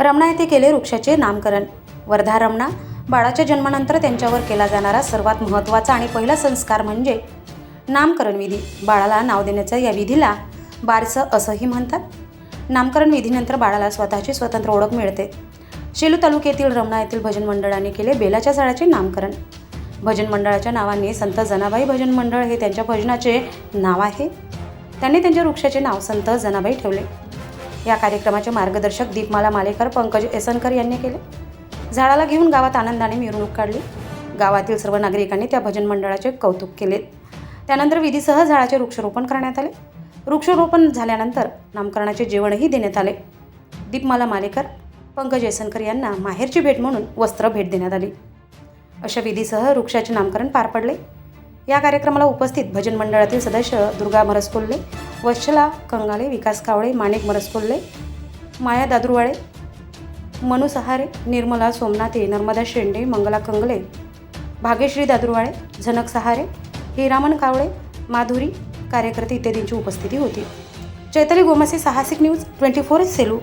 रमणा येथे केले वृक्षाचे नामकरण. वर्धा रमणा बाळाच्या जन्मानंतर त्यांच्यावर केला जाणारा सर्वात महत्त्वाचा आणि पहिला संस्कार म्हणजे नामकरण विधी. बाळाला नाव देण्याचा या विधीला बारसं असंही म्हणतात. नामकरण विधीनंतर बाळाला स्वतःची स्वतंत्र ओळख मिळते. शेलू तालुक्यातील रमणा येथील भजन मंडळाने केले बेलाच्या झाडाचे नामकरण. भजन मंडळाच्या नावाने संत जनाबाई भजन मंडळ हे त्यांच्या भजनाचे नाव आहे. त्यांनी त्यांच्या वृक्षाचे नाव संत जनाबाई ठेवले. या कार्यक्रमाचे मार्गदर्शक दीपमाला मालेकर पंकज एसनकर यांनी केले. झाडाला घेऊन गावात आनंदाने मिरवणूक काढली. गावातील सर्व नागरिकांनी त्या भजन मंडळाचे कौतुक केले. त्यानंतर विधीसह झाडाचे वृक्षारोपण करण्यात आले. वृक्षारोपण झाल्यानंतर नामकरणाचे जेवणही देण्यात आले. दीपमाला मालेकर पंकज येसनकर यांना माहेरची भेट म्हणून वस्त्र भेट देण्यात आली. अशा विधीसह वृक्षाचे नामकरण पार पडले. या कार्यक्रमाला उपस्थित भजन मंडळातील सदस्य दुर्गा मरसकोल्हे वशला कंगाले विकास कावळे माणिक मरसकोल्हे माया दादुरवाळे मनु सहारे निर्मला सोमनाथे नर्मदा शेंडे मंगला कंगले भाग्यश्री दादुरवाळे झनक सहारे हिरामन कावळे माधुरी कार्यकर्ते इत्यादींची उपस्थिती होती. चैतली गोमासे साहसिक न्यूज ट्वेंटी फोर सेलू.